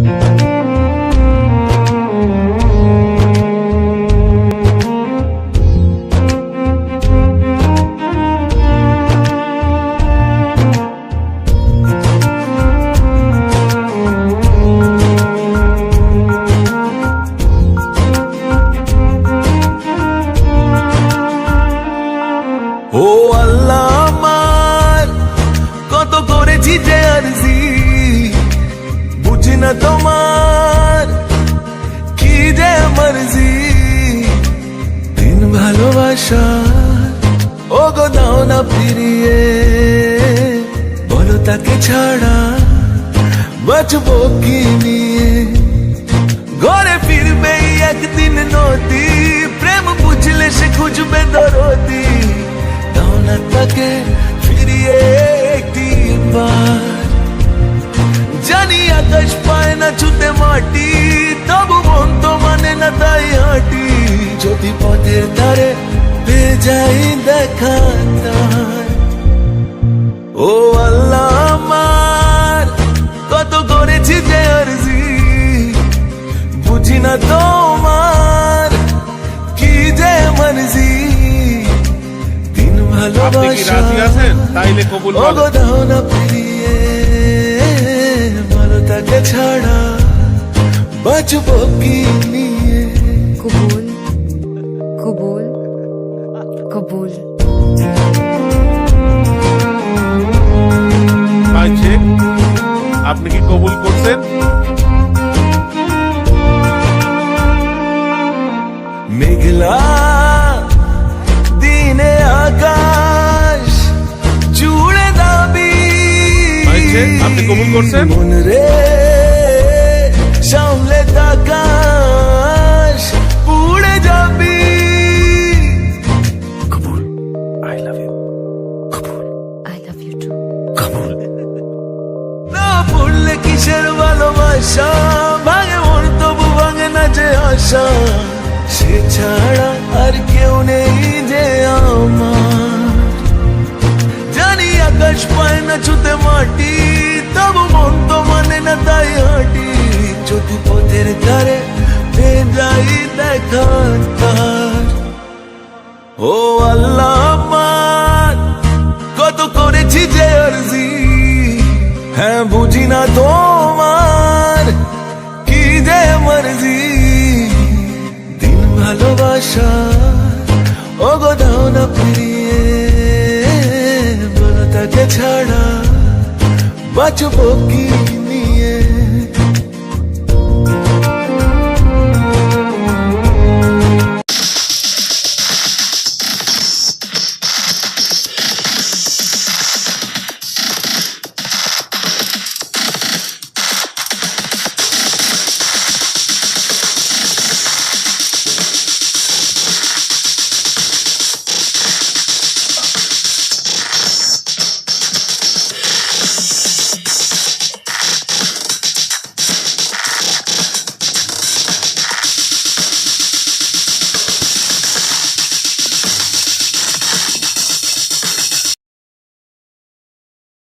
ও আল্লাহ আমার কত করেছি যে আরজি। বুঝি না তোমার কি যে মর্জি। দিন ভালোবাসা ও গো দাও না ফিরিয়ে। বলো তাকে ছাড়া বাঁচবো কি নিয়ে। ঘরে ফিরবে ছুতে মাটি তবু মন তো মানে না তাই হাঁটি। যদি পথের ধারে পেয়ে যাই দেখা ও আল্লাহ আমার কত করেছি যে আরজি। বুঝি না তোমার কি যে মর্জি। দিন ভালোবাসা তাইলে কবুল বলেন ওগো দাও না তাকে ছাড়া বাঁচবো কি নিয়ে কবুল কবুল কবুল পাইছে আপনি কি কবুল করছেন মেঘলা আপনি কবুল করছেন? মন রে সামলে তাকাশ উড়ে যাবি। কবুল আই লাভ ইউ কবুল আই লাভ ইউ টু কবুল। না পড়লে কিসের ভালোবাসা? ভাঙে মন তবু ভাঙে না যে আশা। সে ছাড়া আর কেউ নেই যে আমার। জানি আকাশ পায় না ছুতে মাটি। মন তো মানে না তাই হাঁটি। যদি পথের ধারে যাই দেখা ও আল্লাহ কত করেছি যে আরজি। হ্যাঁ বুঝি না তোমার কি যে মর্জি। দিন ভালোবাসা ও গো দাও না ফিরিয়ে বাঁচবো কি?